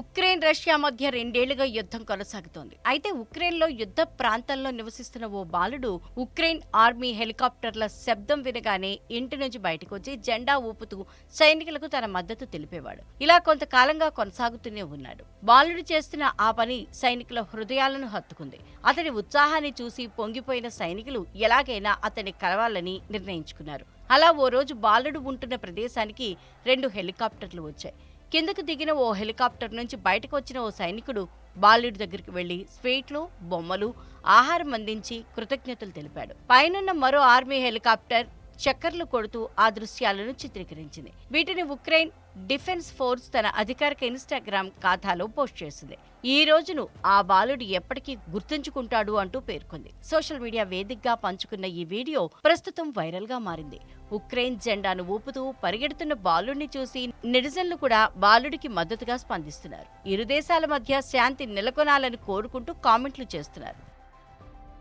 Ukraine Russia మధ్య రెండేళ్ళుగా యుద్ధం కొనసాగుతోంది. అయితే ఉక్రెయిన్లో యుద్ధ ప్రాంతంలో నివసిస్తున్న ఓ బాలుడు ఉక్రెయిన్ ఆర్మీ హెలికాప్టర్ల శబ్దం వినగానే ఇంటి నుంచి బయటకు వచ్చి జెండా ఊపుతూ సైనికులకు తన మద్దతు తెలిపేవాడు. ఇలా కొంతకాలంగా కొనసాగుతూనే ఉన్నాడు. బాలుడు చేస్తున్న ఆ పని సైనికుల హృదయాలను హత్తుకుంది. అతని ఉత్సాహాన్ని చూసి పొంగిపోయిన సైనికులు ఎలాగైనా అతన్ని కలవాలని నిర్ణయించుకున్నారు. అలా ఓ రోజు బాలుడు ఉంటున్న ప్రదేశానికి రెండు హెలికాప్టర్లు వచ్చాయి. కిందకు దిగిన ఓ హెలికాప్టర్ నుంచి బయటకు వచ్చిన ఓ సైనికుడు బాలుడి దగ్గరికి వెళ్ళి స్వీట్లు బొమ్మలు ఆహారం అందించి కృతజ్ఞతలు తెలిపాడు. పైనున్న మరో ఆర్మీ హెలికాప్టర్ చక్కర్లు కొడుతూ ఆ దృశ్యాలను చిత్రీకరించింది. వీటిని ఉక్రెయిన్ డిఫెన్స్ ఫోర్స్ తన అధికారిక ఇన్స్టాగ్రామ్ ఖాతాలో పోస్ట్ చేసింది. ఈ రోజును ఆ బాలుడు ఎప్పటికీ గుర్తుంచుకుంటాడు అంటూ పేర్కొంది. సోషల్ మీడియా వేదికగా పంచుకున్న ఈ వీడియో ప్రస్తుతం వైరల్గా మారింది. ఉక్రెయిన్ జెండాను ఊపుతూ పరిగెడుతున్న బాలుడిని చూసి నెటిజన్లు కూడా బాలుడికి మద్దతుగా స్పందిస్తున్నారు. ఇరు దేశాల మధ్య శాంతి నెలకొనాలని కోరుకుంటూ కామెంట్లు చేస్తున్నారు.